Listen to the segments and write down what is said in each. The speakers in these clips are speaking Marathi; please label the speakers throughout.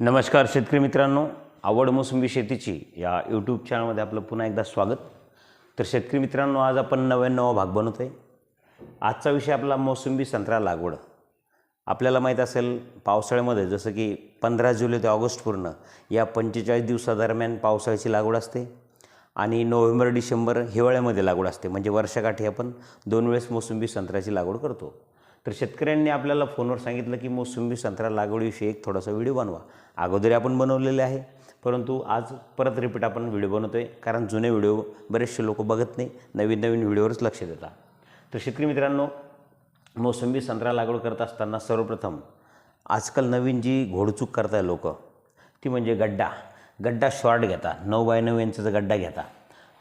Speaker 1: नमस्कार शेतकरी मित्रांनो. आवड मोसंबी शेतीची या यूट्यूब चॅनलमध्ये आपलं पुन्हा एकदा स्वागत. तर शेतकरी मित्रांनो आज आपण नव्याण्णवा भाग बनवतो आहे आजचा विषय आपला मोसंबी संत्रा लागवड. आपल्याला माहीत असेल पावसाळ्यामध्ये जसं की पंधरा जुलै ते ऑगस्ट पूर्ण या पंचेचाळीस दिवसादरम्यान पावसाळ्याची लागवड असते आणि नोव्हेंबर डिसेंबर हिवाळ्यामध्ये लागवड असते. म्हणजे वर्षाकाठी आपण दोन वेळेस मोसंबी संत्र्याची लागवड करतो. तर शेतकऱ्यांनी आपल्याला फोनवर सांगितलं की मोसंबी संत्रा लागवडीविषयी एक थोडासा व्हिडिओ बनवा. अगोदरी आपण बनवलेले आहे परंतु आज परत रिपीट आपण व्हिडिओ बनवतो आहे कारण जुने व्हिडिओ बरेचसे लोक बघत नाही. नवीन नवीन व्हिडिओवरच लक्ष देतात. तर शेतकरी मित्रांनो मोसंबी संत्रा लागवड करत असताना सर्वप्रथम आजकाल नवीन जी घोडचूक करताय लोक ती म्हणजे गड्डा. गड्डा शॉर्ट घेता. नऊ बाय नऊ इंचाचा गड्डा घेता.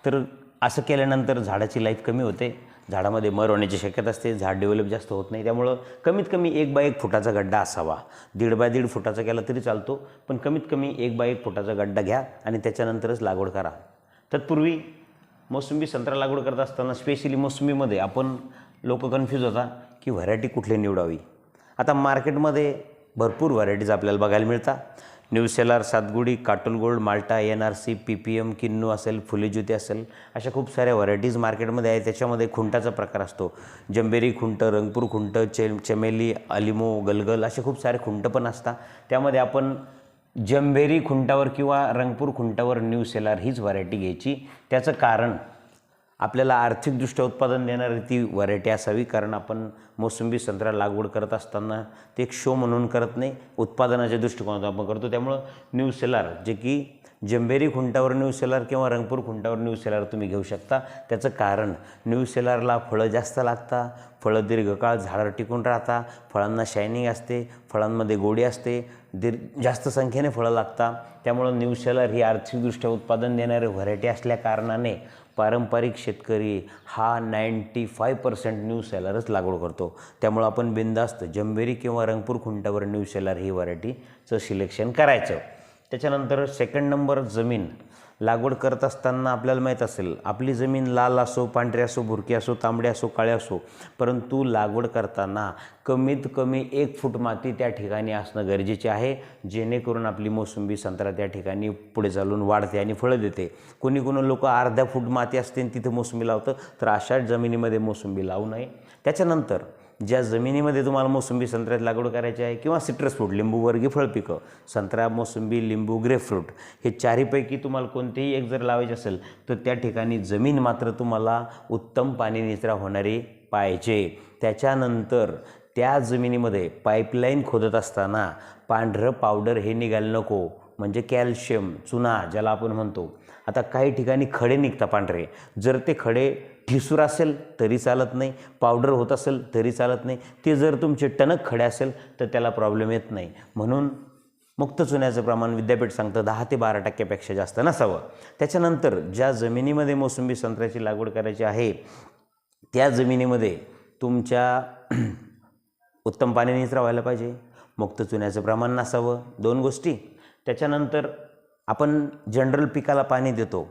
Speaker 1: तर असं केल्यानंतर झाडाची लाईफ कमी होते. झाडामध्ये मर होण्याची शक्यता असते झाड डेव्हलप जास्त होत नाही त्यामुळं कमीत कमी एक बाय एक फुटाचा गड्डा असावा. दीड बाय दीड फुटाचा केला तरी चालतो पण कमीत कमी एक बाय एक फुटाचा गड्डा घ्या आणि त्याच्यानंतरच लागवड करा. तत्पूर्वी मोसंबी संत्रा लागवड करत असताना स्पेशली मोसंबीमध्ये आपण लोक कन्फ्यूज होता की व्हरायटी कुठली निवडावी. आता मार्केटमध्ये भरपूर व्हरायटीज आपल्याला बघायला मिळतात. Nucellar Satgudi Katol gold Malta N R C P P M Kinnow असेल फुलेज्योती असेल अशा खूप साऱ्या व्हरायटीज मार्केटमध्ये आहे. त्याच्यामध्ये खुंटाचा प्रकार असतो. जंबेरी खुंट रंगपूर खुंट चे चमेली अलिमो गलगल असे खूप सारे खुंट पण असतात. त्यामध्ये आपण जंबेरी खुंटावर किंवा रंगपूर खुंटावर न्यू सेलार हीच व्हरायटी घ्यायची. त्याचं कारण आपल्याला आर्थिकदृष्ट्या उत्पादन देणारी ती व्हरायटी असावी कारण आपण मोसंबी संत्रा लागवड करत असताना ते एक शो म्हणून करत नाही उत्पादनाच्या दृष्टिकोनातून आपण करतो. त्यामुळं न्यू सेलार जे की जंबेरी खुंटावर न्यू सेलार किंवा रंगपूर खुंटावर न्यू सेलार तुम्ही घेऊ शकता. त्याचं कारण न्यू सेलारला फळं जास्त लागतात फळं दीर्घकाळ झाडं टिकून राहतात फळांना शायनिंग असते फळांमध्ये गोडी असते दीर्घ जास्त संख्येने फळं लागतात. त्यामुळं न्यू सेलर ही आर्थिकदृष्ट्या उत्पादन देणारी व्हरायटी असल्या कारणाने पारंपरिक शेतकरी हा नाईंटी फाय पर्सेंट न्यू सेलरच लागवड करतो. त्यामुळं आपण बिंदास्त जंबेरी किंवा रंगपूर खुंटावर न्यू सेलर ही व्हरायटीचं सिलेक्शन करायचं. त्याच्यानंतर सेकंड नंबर जमीन. लागवड करत असताना आपल्याला माहीत असेल आपली जमीन लाल असो पांढरी असो भुरकी असो तांबडी असो काळे असो परंतु लागवड करताना कमीत कमी एक फूट माती त्या ठिकाणी असणं गरजेचे आहे जेणेकरून आपली मोसंबी संत्रा त्या ठिकाणी पुढे चालून वाढते आणि फळं देते. कोणी कोणी लोक अर्ध्या फूट माती असते आणि तिथे मोसंबी लावतं तर अशा जमिनीमध्ये मोसंबी लावू नये. त्याच्यानंतर ज्या जमिनीमध्ये तुम्हाला मोसंबी संत्र्यात लागवड करायची आहे किंवा सिट्रस फ्रूट लिंबूवर्गीय फळपिकं संत्रा मोसंबी लिंबू ग्रेपफ्रूट हे चारीपैकी तुम्हाला कोणतेही एक जर लावायचे असेल तर त्या ठिकाणी जमीन मात्र तुम्हाला उत्तम पाणी निचरा होणारी पाहिजे. त्याच्यानंतर त्या जमिनीमध्ये पाईपलाईन खोदत असताना पांढरं पावडर हे निघायला नको. म्हणजे कॅल्शियम चुना ज्याला आपण म्हणतो. आता काही ठिकाणी खडे निघतात पांढरे. जर ते खडे ठिसूर असेल तरी चालत नाही पावडर होत असेल तरी चालत नाही ते जर तुमचे टणक खडे असेल तर त्याला प्रॉब्लेम येत नाही. म्हणून मुक्त चुन्याचं प्रमाण विद्यापीठ सांगतं दहा ते बारा टक्क्यापेक्षा जास्त नसावं. त्याच्यानंतर ज्या जमिनीमध्ये मोसंबी संत्र्याची लागवड करायची आहे त्या जमिनीमध्ये तुमच्या उत्तम पाणी निचरा व्हायला पाहिजे. मुक्त चुन्याचं प्रमाण नसावं दोन गोष्टी. त्याच्यानंतर आपण जनरल पिकाला पाणी देतो.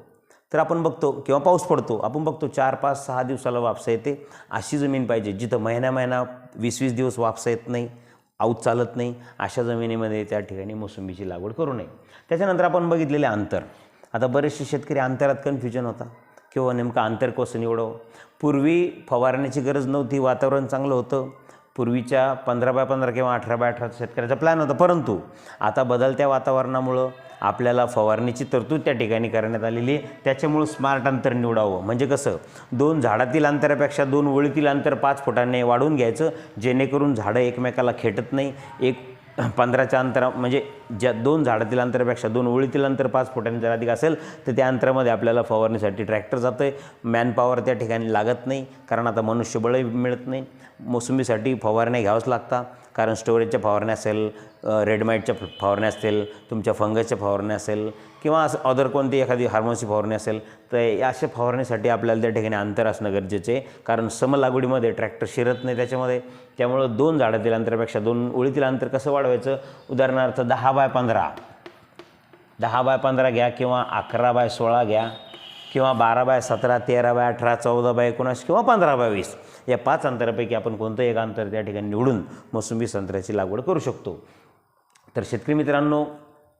Speaker 1: तर आपण बघतो किंवा पाऊस पडतो आपण बघतो चार पाच सहा दिवसाला वापसा येते. अशी जमीन पाहिजे जिथं महिना महिना वीस वीस दिवस वापसा येत नाही आऊत चालत नाही. अशा जमिनीमध्ये त्या ठिकाणी मोसंबीची लागवड करू नये. त्याच्यानंतर आपण बघितलेले अंतर. आता बरेचसे शेतकरी अंतरात कन्फ्युजन होता. किंवा नेमकं अंतर कसं निवडावं? पूर्वी फवारण्याची गरज नव्हती वातावरण चांगलं होतं. पूर्वीच्या पंधरा बाय पंधरा किंवा अठरा बाय अठरा शेतकऱ्याचा प्लॅन होता. परंतु आता बदलत्या वातावरणामुळं आपल्याला फवारणीची तरतूद त्या ठिकाणी करण्यात आलेली आहे. त्याच्यामुळं स्मार्ट अंतर निवडावं. म्हणजे कसं? दोन झाडातील अंतरापेक्षा दोन ओळीतील अंतर पाच फुटाने वाढवून घ्यायचं. जेणेकरून झाडं एकमेकाला खेटत नाही. एक पंधराच्या अंतरा म्हणजे ज्या दोन झाडातील अंतरापेक्षा दोन ओळीतील अंतर पाच फुटांनी जर अधिक असेल तर त्या अंतरामध्ये आपल्याला फवारणीसाठी ट्रॅक्टर जातं आहे मॅनपॉवर त्या ठिकाणी लागत नाही कारण आता मनुष्यबळही मिळत नाही. मोसंबीसाठी फवारण्या घ्यावंच लागतात. कारण स्टोरेजच्या फवारण्या असेल रेडमाईटच्या फवारण्या असतील तुमच्या फंगसच्या फवारण्या असेल किंवा असं अदर कोणती एखादी हार्मोन्सची फवारणी असेल तर या अशा फवारणीसाठी आपल्याला त्या ठिकाणी अंतर असणं गरजेचं आहे. कारण समलागवडीमध्ये ट्रॅक्टर शिरत नाही त्याच्यामध्ये. त्यामुळं दोन झाडातील अंतरापेक्षा दोन ओळीतील अंतर कसं वाढवायचं? उदाहरणार्थ दहा बाय पंधरा. दहा बाय पंधरा घ्या किंवा अकरा बाय सोळा घ्या. किंवा बारा बाय सतरा तेरा बाय अठरा चौदा बाय एकोणीस किंवा पंधरा बाय वीस या पाच अंतरापैकी आपण कोणतं एक अंतर त्या ठिकाणी निवडून मोसंबी संत्र्याची लागवड करू शकतो. तर शेतकरी मित्रांनो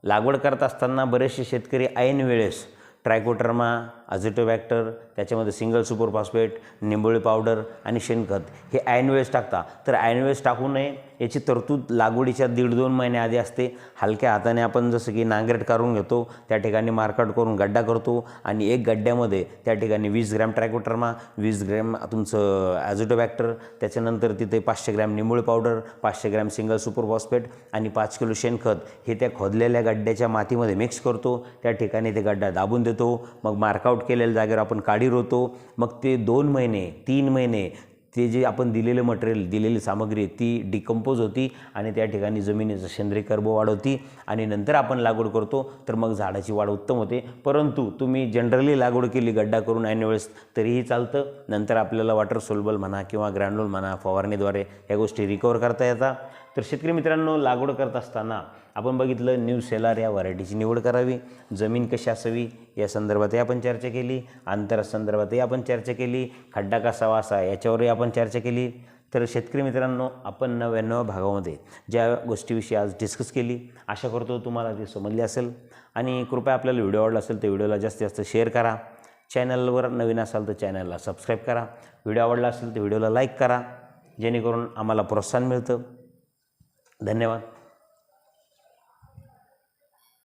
Speaker 1: लागवड करत असताना बरेचसे शेतकरी ऐन वेळेस ट्रायकोटर्मा अझिटोबॅक्टर त्याच्यामध्ये सिंगल सुपर फॉस्फेट निंबोळी पावडर आणि शेणखत हे ऐन टाकता. तर ऐन टाकू नये याची तरतूद लागवडीच्या दीड दोन महिने आधी असते. हलक्या हाताने आपण जसं की नांगरेट काढून घेतो त्या ठिकाणी मार्कट करून गड्डा करतो आणि एक गड्ड्यामध्ये त्या ठिकाणी वीस ग्रॅम ट्रॅकोटर्मा वीस ग्रॅम तुमचं ॲझोटोबॅक्टर त्याच्यानंतर तिथे पाचशे ग्रॅम निंबोळी पावडर पाचशे ग्रॅम सिंगल सुपर फॉस्फेट आणि पाच किलो शेणखत हे त्या खोदलेल्या गड्ड्याच्या मातीमध्ये मिक्स करतो. त्या ठिकाणी ते गड्डा दाबून देतो. मग मार्कआउट केलेल्या जागेवर आपण काडी रोवतो मग ते दोन महिने तीन महिने ते जे आपण दिलेलं मटेरियल दिलेली सामग्री ती डिकम्पोज होती आणि त्या ठिकाणी जमिनीचं सेंद्रिय कर्ब वाढवती आणि नंतर आपण लागवड करतो तर मग झाडाची वाढ उत्तम होते. परंतु तुम्ही जनरली लागवड केली गड्डा करून ऐन वेळेस तरीही चालतं. नंतर आपल्याला वॉटर सोल्बल म्हणा किंवा ग्रॅन्युल म्हणा फवारणीद्वारे या गोष्टी रिकवर करता येतात. तर शेतकरी मित्रांनो लागवड करत असताना आपण बघितलं न्यू सेलार या व्हरायटीची निवड करावी जमीन कशी असावी या संदर्भातही आपण चर्चा केली अंतरासंदर्भातही आपण चर्चा केली खड्डा कसा वासा याच्यावरही आपण चर्चा केली. तर शेतकरी मित्रांनो आपण नव्याण्णव भागामध्ये ज्या गोष्टीविषयी आज डिस्कस केली आशा करतो तुम्हाला ती समजली असेल. आणि कृपया आपल्याला व्हिडिओ आवडला असेल तर व्हिडिओला जास्तीत जास्त शेअर करा. चॅनलवर नवीन असाल तर चॅनलला सबस्क्राईब करा. व्हिडिओ आवडला असेल तर व्हिडिओला लाईक करा जेणेकरून आम्हाला प्रोत्साहन मिळतं. धन्यवाद.